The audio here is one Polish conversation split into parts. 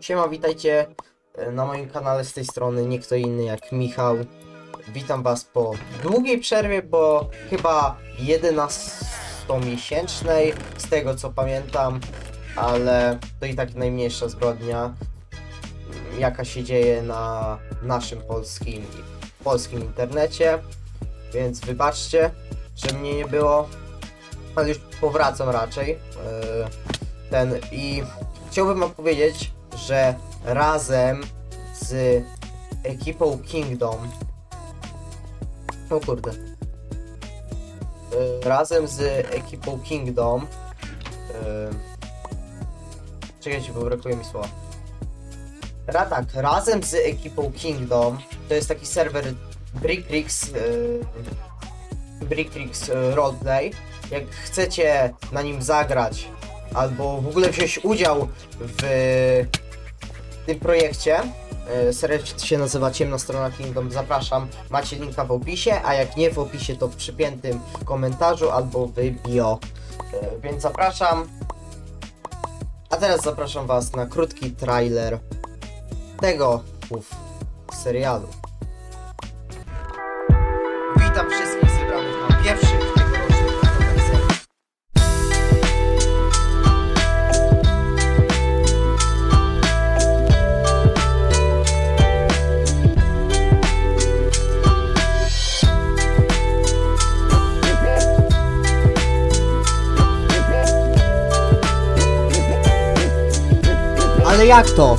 Siema, witajcie e, na moim kanale z tej strony, nie kto inny jak Michał. Witam was po długiej przerwie, bo chyba 11-miesięcznej, z tego co pamiętam, ale to i tak najmniejsza zbrodnia, mm, jaka się dzieje na naszym polskim, polskim internecie, więc wybaczcie, że mnie nie było, ale już powracam raczej. e, Ten i chciałbym wam powiedzieć, że razem z ekipą Kingdom. O kurde. Y, Razem z ekipą Kingdom. y, Czekajcie, bo brakuje mi słowa. Ra, tak, razem z ekipą Kingdom, to jest taki serwer Brickrix, y, Brickrix y, Roleplay. Jak chcecie na nim zagrać, albo w ogóle wziąć udział w tym projekcie. e, Serwer się nazywa Ciemna Strona Kingdom. Zapraszam. Macie linka w opisie, a jak nie w opisie, to w przypiętym komentarzu albo w bio. E, Więc zapraszam. A teraz zapraszam Was na krótki trailer tego serialu. Jak to?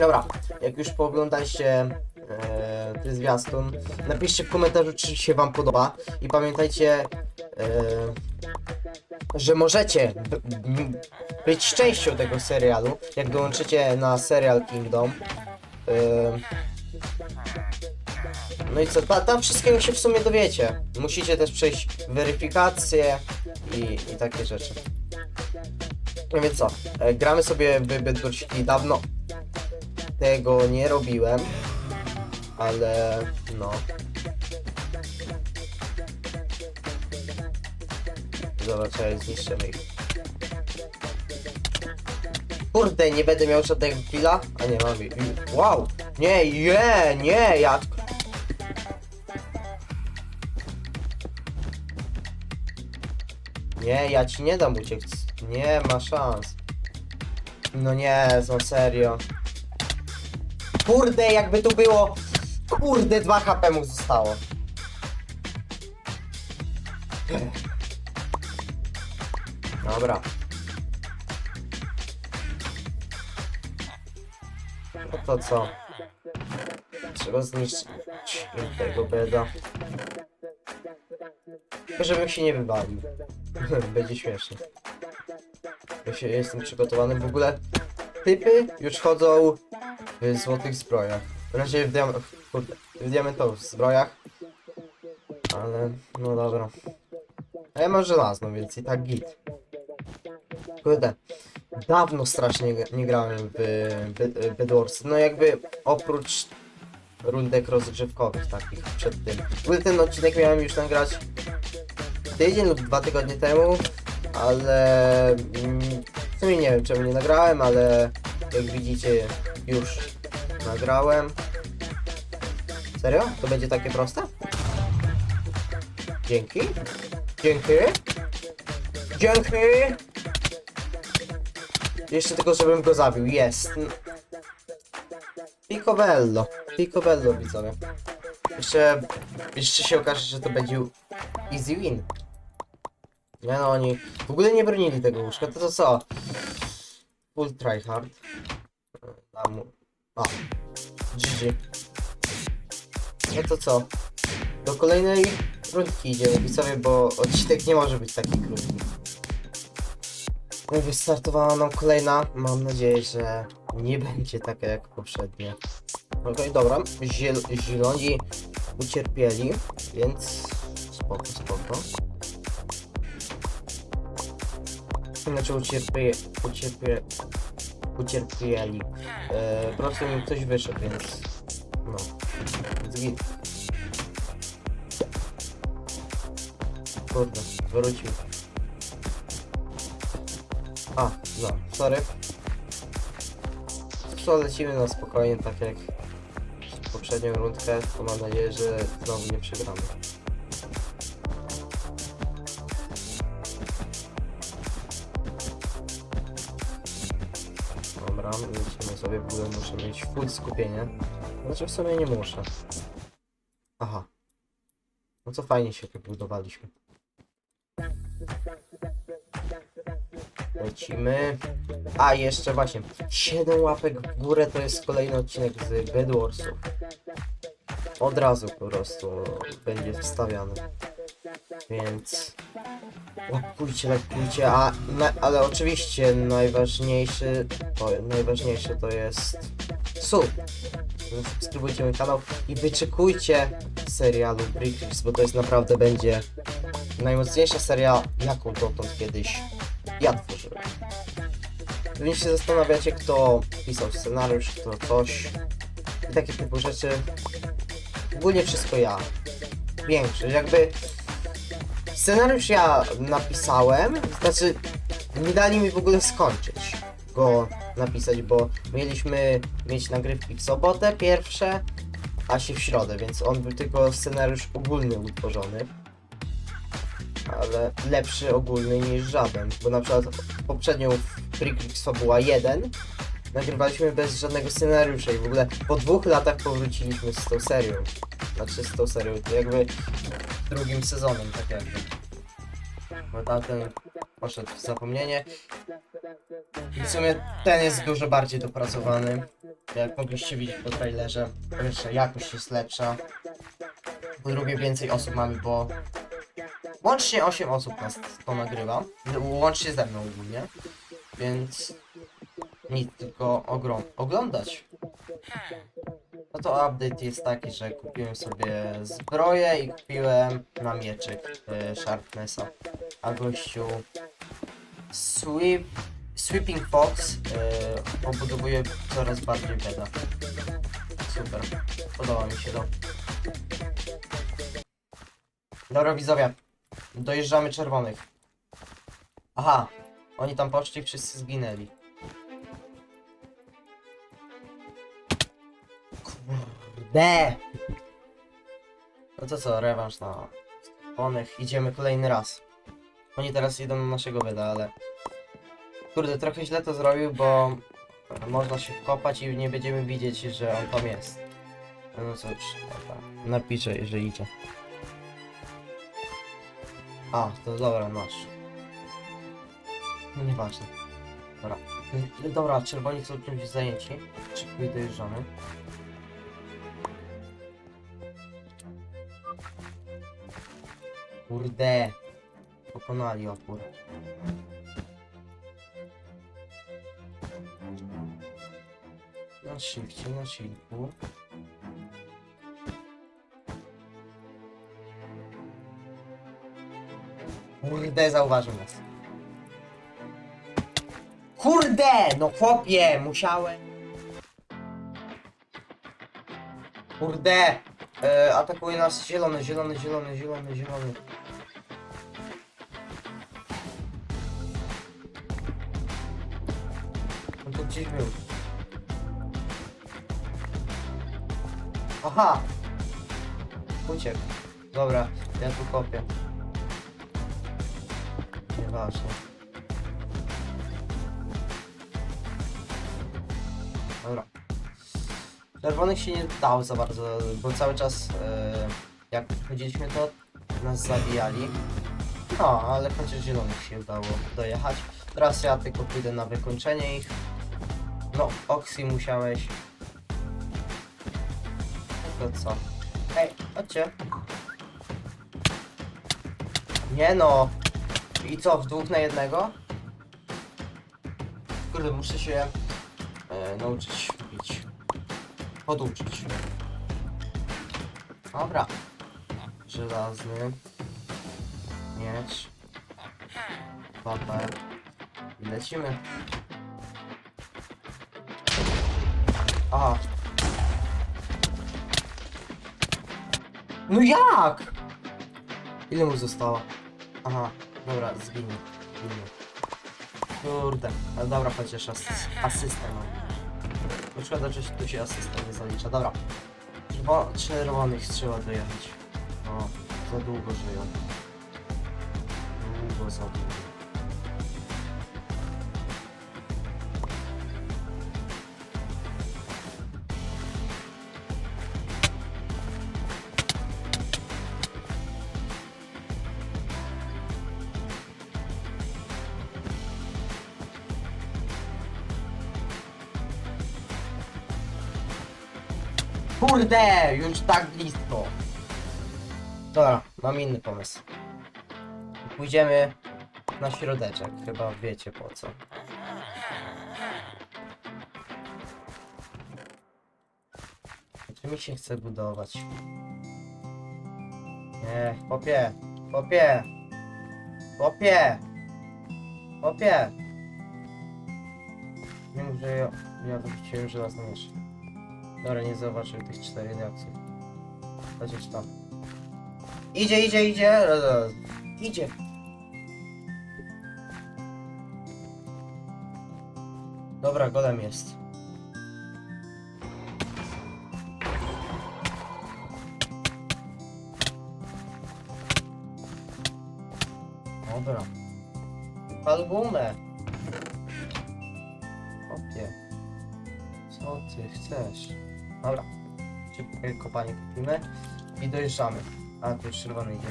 Dobra, jak już pooglądaliście zwiastun, napiszcie w komentarzu, czy się wam podoba i pamiętajcie, e, że możecie być częścią tego serialu, jak dołączycie na serial Kingdom. E, no i co, ta, tam wszystkiego się w sumie dowiecie. Musicie też przejść weryfikację i, i takie rzeczy. No więc co, e, gramy sobie w Bydgoszcz City dawno tego nie robiłem, ale no. Zobaczę, zniszczymy ich. Kurde, nie będę miał żadnego killa? A nie, mam. i- Wow! Nie, nie, nie, ja... Nie, ja ci nie dam uciec. Nie ma szans. No nie, no serio. Kurde, jakby tu było. Kurde, 2 HP mu zostało. Dobra. No to co? Trzeba zniszczyć tego beda. Żebym się nie wywalił. Będzie śmiesznie. Ja się jestem przygotowany. W ogóle typy już chodzą w złotych zbrojach. W razie w, kurde, w diamentowych zbrojach. Ale no dobra. A ja mam żelazną, więc i tak git. Kurde. Dawno strasznie nie, grałem w Bed- Bedwars. No jakby oprócz rundek rozgrzewkowych takich przed tym. W ogóle ten odcinek miałem już nagrać tydzień lub dwa tygodnie temu, ale mm, w sumie nie wiem czemu nie nagrałem, ale jak widzicie już nagrałem. Serio? To będzie takie proste? Dzięki. Dzięki. Dzięki. Jeszcze tylko, żebym go zabił. Jest. Picobello. Picobello, widzowie. Jeszcze, jeszcze się okaże, że to będzie easy win. Nie no, oni w ogóle nie bronili tego łóżka. To to co? Full tryhard. Dam mu... A. GG. No to co? Do kolejnej rundki idziemy widzowie, bo odcinek nie może być taki krótki. No i wystartowała nam kolejna. Mam nadzieję, że nie będzie taka jak poprzednie. Okej, dobra. Ziel zieloni ucierpieli, więc spoko, spoko. Znaczy ucierpie, ucierpie, ucierpieli. E, po prostu im ktoś wyszedł, więc no. Git. Kurde, wrócił. A, no, sorry. Co lecimy na spokojnie, tak jak poprzednią rundkę, to mam nadzieję, że znowu nie przegramy. Dobra, lecimy sobie, w muszę mieć full skupienie. Znaczy w sumie nie muszę. Co fajnie się wybudowaliśmy. Lecimy. A jeszcze właśnie, 7 łapek w górę to jest kolejny odcinek z Bed Warsów. Od razu po prostu będzie wstawiany. Więc łapkujcie, lajkujcie, a na, ale oczywiście najważniejszy to, najważniejsze to jest sub. Subskrybujcie mój kanał i wyczekujcie serialu Bricks, bo to jest naprawdę będzie najmocniejsza seria, jaką dotąd kiedyś ja tworzyłem. Pewnie się zastanawiacie, kto pisał scenariusz, kto coś i takie typu rzeczy. Ogólnie wszystko ja. Większość, jakby scenariusz ja napisałem, znaczy nie dali mi w ogóle skończyć go napisać, bo mieliśmy mieć nagrywki w sobotę pierwsze, a się w środę, więc on był tylko scenariusz ogólny utworzony. Ale lepszy ogólny niż żaden, bo na przykład poprzednią Freakrix Fabuła 1 nagrywaliśmy bez żadnego scenariusza i w ogóle po dwóch latach powróciliśmy z tą serią. Znaczy z tą serią, to jakby drugim sezonem, tak jakby. Bo tamten poszedł w zapomnienie. I w sumie ten jest dużo bardziej dopracowany. Jak mogliście widzieć po trailerze, po pierwsze jakość jest lepsza. Po drugie więcej osób mamy, bo łącznie 8 osób nas to nagrywa. Łącznie ze mną ogólnie. Więc nic tylko ogrom oglądać. No to update jest taki, że kupiłem sobie zbroję i kupiłem na mieczyk y, Sharpnessa. A gościu Sweep, Sweeping Fox y, obudowuje coraz bardziej beda. Super. Podoba mi się to. Dobra widzowie. Dojeżdżamy czerwonych. Aha. Oni tam poszli, wszyscy zginęli. Kurde! No to co, rewanż na onych. Idziemy kolejny raz. Oni teraz idą na naszego beda, ale... Kurde, trochę źle to zrobił, bo można się wkopać i nie będziemy widzieć, że on tam jest. No cóż, dobra. Napiszę, że idzie. A, to dobra, masz. No nieważne. Dobra. Dobra, czerwoni są czymś zajęci. Szybko dojeżdżamy. Kurde. Pokonali opór. Na na shiftu. Kurde, zauważył nas. Kurde! No chłopie, musiałem. Kurde! E, atakuje nas zielony, zielony, zielony, zielony, zielony. On tu gdzieś był. Aha! Uciekł. Dobra, ja tu kopię. Nieważne. Dobra. Czerwonych się nie dało za bardzo, bo cały czas e, jak chodziliśmy to nas zabijali. No, ale chociaż zielonych się udało dojechać. Teraz ja tylko pójdę na wykończenie ich. No, Oxy musiałeś. To co? Ej, chodźcie. Nie no. I co, w dwóch na jednego? Kurde, muszę się e, nauczyć bić. Poduczyć. Dobra. Żelazny. Miecz. Paper. I lecimy. Aha. No jak? Ile mu zostało? Aha, dobra, zginie. zginie. Kurde, ale dobra, chociaż asy asystę. No szkoda, że tu się asysta nie zalicza. Dobra. Bo czerwonych trzeba dojechać. O, za długo żyją. Długo za długo. Kurde, już tak blisko. Dobra, mam inny pomysł. Pójdziemy na środeczek, chyba wiecie po co. Czy mi się chce budować? Nie, popie, popie, popie, popie. Nie mów, że ja, ja wróciłem żelazny miecz. Dobra, nie zobaczył tych czterech reakcji. Chociaż tam. Idzie, idzie, idzie! Idzie! Dobra, golem jest. Dobra. Pal Co ty chcesz? Dobra. Szybkie kopanie kupimy i dojeżdżamy. A, tu już czerwony idzie.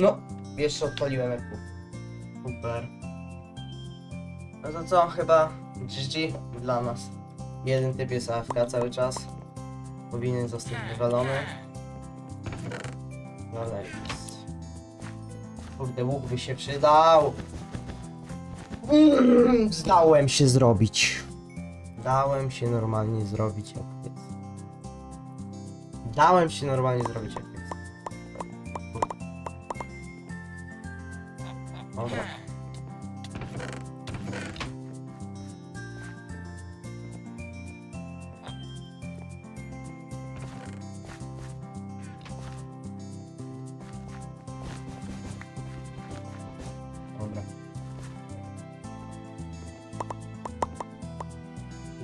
No, jeszcze odpaliłem eku. Super. No to co, chyba GG dla nas. Jeden typ jest AFK cały czas. Powinien zostać wywalony. Dobra jest. Kurde, łuk by się przydał. Mm, Zdałem się zrobić. Dałem się normalnie zrobić jak jest. Dałem się normalnie zrobić jak jest.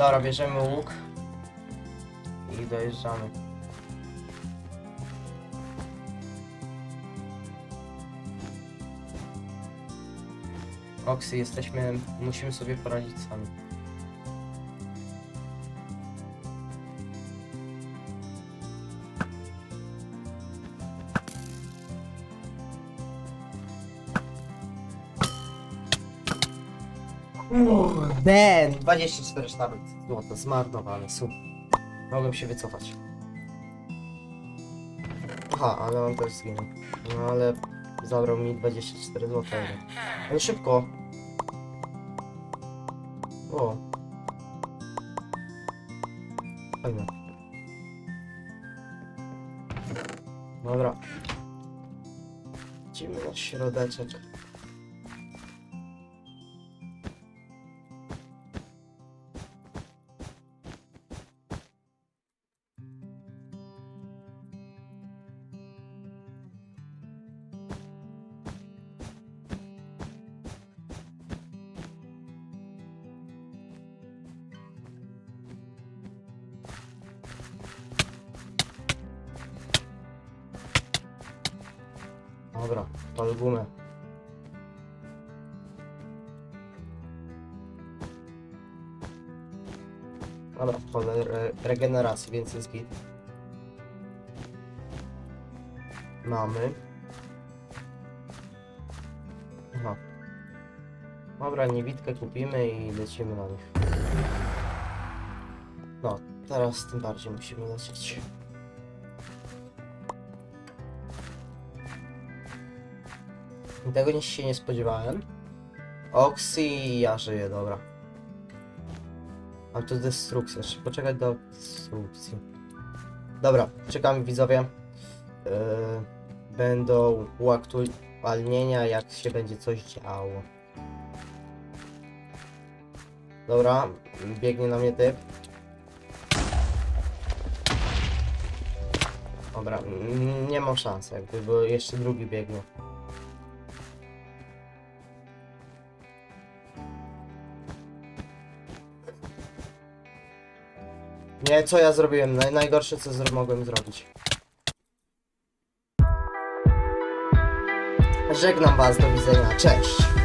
Dobra, bierzemy łuk i dojeżdżamy. Oksy, jesteśmy, musimy sobie poradzić sami. Ben! 24 sztaby złota zmarnowane, super. Mogłem się wycofać. Aha, ale on też zginął. No ale zabrał mi 24 złota. jeden. Ale szybko. O. Fajne. Dobra. Idziemy na środeczek. Dobra, pal gumę. Dobra, pole re regeneracji, więc jest git. Mamy. Aha. Dobra, niewidkę kupimy i lecimy na nich. No, teraz tym bardziej musimy lecieć. Tego nic się nie spodziewałem. Oxy, ja żyję, dobra. Autodestrukcja, jeszcze poczekać do destrukcji. Dobra, czekamy widzowie. Yy, będą uaktualnienia, jak się będzie coś działo. Dobra, biegnie na mnie typ. Dobra, nie mam szans jakby, bo jeszcze drugi biegnie. Nie, co ja zrobiłem? Naj, najgorsze co zro mogłem zrobić. Żegnam was, do widzenia, cześć!